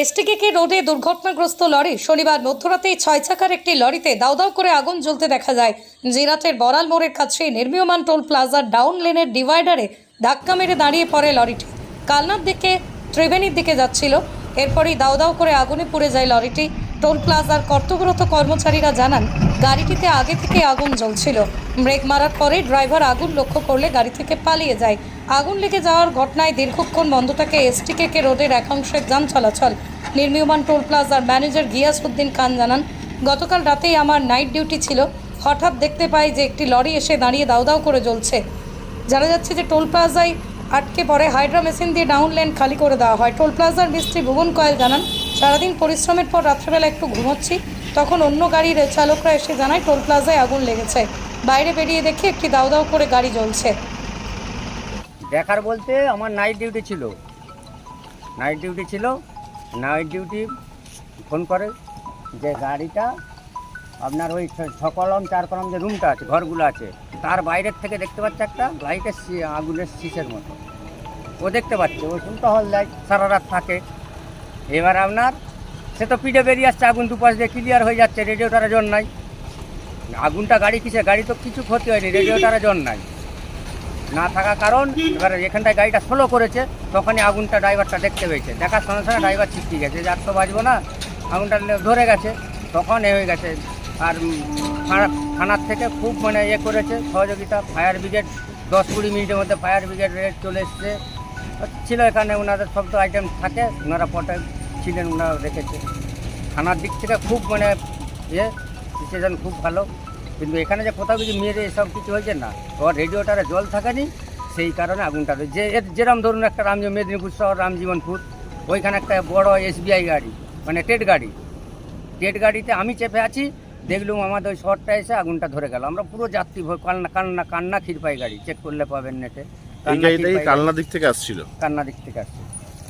এসটিকে রোডে দুর্ঘটনাগ্রস্ত লরি? শনিবার মধ্যরাতে ছয় চাকার একটি লরিতে দাউ দাউ করে আগুন জ্বলতে দেখা যায়। জিরাটের বড়াল মোড়ের কাছে নির্মীয়মান টোল প্লাজার ডাউন লেনের ডিভাইডারে ধাক্কা মেরে দাঁড়িয়ে পড়ে লরিটি। কালনার দিকে, ত্রিবেণীর দিকে যাচ্ছিল। এরপরই দাউ দাউ করে আগুনে পুড়ে যায় লরিটি। টোল প্লাজার কর্তব্যরত কর্মচারীরা জানান, গাড়িটিতে আগে থেকে আগুন জ্বলছিল। ব্রেক মারার পরে ড্রাইভার আগুন লক্ষ্য করলে গাড়ি থেকে পালিয়ে যায়। আগুন লেগে যাওয়ার ঘটনায় দীর্ঘক্ষণ বন্ধ থাকে এসটিকে রোডের একাংশের যান চলাচল। নির্মীয়মান টোল প্লাজার ম্যানেজার গিয়াস উদ্দিন খান জানান, গতকাল রাতেই আমার নাইট ডিউটি ছিল। হঠাৎ দেখতে পাই যে একটি লরি এসে দাঁড়িয়ে দাউ দাউ করে জ্বলছে। জানা যাচ্ছে যে টোল প্লাজায় আটকে পড়ে হাইড্রা মেশিন দিয়ে ডাউন লেন খালি করে দেওয়া হয়। টোল প্লাজার মিস্ত্রি ভুবন কয়েল জানান সারাদিন পরিশ্রমের পর রাত্রেবেলা একটু ঘুমোচ্ছি, তখন অন্য গাড়ির চালকরা এসে জানায় টোল প্লাজায় আগুন লেগেছে। বাইরে বেরিয়ে দেখি একটি দাউ দাউ করে গাড়ি জ্বলছে। দেখার বলতে আমার নাইট ডিউটি ছিল। নাইট ডিউটি ছিল নাইট ডিউটি ফোন করে যে গাড়িটা আপনার ওই ছ- ছ কলম, চার কলম যে রুমটা আছে, ঘরগুলো আছে, তার বাইরের থেকে দেখতে পাচ্ছে একটা লাইটের আগুনের শীষের মতো। ও দেখতে পাচ্ছে, ও শুনতে হল লাইট সারা রাত থাকে। এবার আপনার, সে তো পিঠে বেরিয়ে আসছে, আগুন দুপাশ দিয়ে ক্লিয়ার হয়ে যাচ্ছে রেডিওটারে জন নাই। আগুনটা গাড়ি কিসে গাড়ি তো কিছু ক্ষতি হয়নি রেডিওটারে জন নাই। না থাকার কারণ, এবার এখানটায় গাড়িটা স্লো করেছে, তখনই আগুনটা ড্রাইভারটা দেখতে পেয়েছে। দেখার সঙ্গে সঙ্গে ড্রাইভার ছিটকে গেছে যার তো বাজবো না, আগুনটা ধরে গেছে, তখন এ হয়ে গেছে। আর থানার থেকে খুব মানে ইয়ে করেছে, সহযোগিতা ফায়ার ব্রিগেড দশ কুড়ি মিনিটের মধ্যে ফায়ার ব্রিগেড চলে এসছে। ছিল এখানে ওনাদের সব তো আইটেম থাকে ওনারা পটে ছিলেন ওনারা রেখেছে। থানার দিক থেকে খুব মানে ইয়ে সিচুয়েশন খুব ভালো। কিন্তু এখানে যে কোথাও কিছু মেরে এসব কিছু হয়েছে না ওর রেডিওটারে জল থাকেনি, সেই কারণে আগুনটা যে যেরম ধরুন একটা রাম মেদিনীপুর শহর, রামজীবনপুর, ওইখানে একটা বড় এসবিআই গাড়ি মানে টেট গাড়ি। টেট গাড়িতে আমি চেপে আছি, দেখলুম আমাদের ওই শহরটা এসে আগুনটা ধরে গেল। আমরা পুরো যাত্রী কান্না কান্না কান্না ক্ষীরপাই গাড়ি চেক করলে পাবেন নেটে এই কান্না গাড়িটাই। কালনা দিক থেকে আসছিল? কান্না দিক থেকে আসছে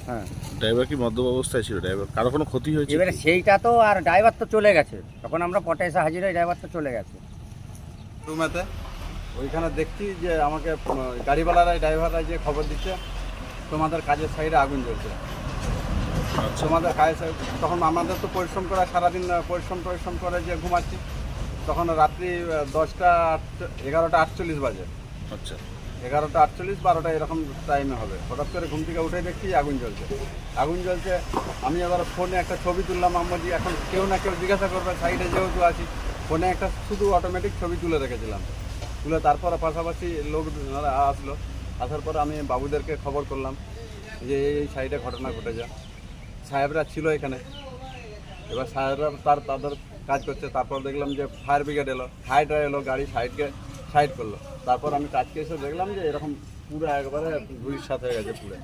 হ্যাঁ। ড্রাইভার কি মদ্যপ অবস্থায় ছিল? ড্রাইভার কারও কোনো ক্ষতি হয়েছে এবারে সেইটা তো আর ড্রাইভার তো চলে গেছে। তখন আমরা পটে এসে হাজির ড্রাইভার তো চলে গেছে। রুমেতে? ওইখানে দেখছি যে আমাকে গাড়িওয়ালারাই যে খবর দিচ্ছে তোমাদের কাজের সাইডে আগুন জ্বলছে। আচ্ছা। তোমাদের কাজের সাইড তখন আমাদের তো পরিশ্রম করা সারাদিন পরিশ্রম পরিশ্রম করে যে ঘুমাচ্ছি। তখন রাত্রি দশটা আট- এগারোটা আটচল্লিশ বাজে। আচ্ছা। এগারোটা আটচল্লিশ, বারোটা এরকম টাইমে হবে। হঠাৎ করে ঘুম থেকে উঠে দেখছি আগুন জ্বলছে। আগুন জ্বলছে, আমি এবার ফোনে একটা ছবি তুললাম আমি এখন কেউ না কেউ জিজ্ঞাসা করবে, সাইডে যেহেতু আছি ফোনে একটা শুধু অটোমেটিক ছবি তুলে রেখেছিলাম। তুলে তারপর পাশাপাশি লোক আসলো, আসার পর আমি বাবুদেরকে খবর করলাম যে, এই সাইডে ঘটনা ঘটে ঘটেছে। সাহেবরা ছিল এখানে। এবার সাহেবরা তার, তাদের কাজ করছে। তারপর দেখলাম যে ফায়ার ব্রিগেড এলো। ফায়ারটা এলো, গাড়ি সাইডকে সাইড করল। তারপর আমি কাজকে এসে দেখলাম যে এরকম পুরো একবারে ঘুরির সাথে হয়ে গেছে পুরো।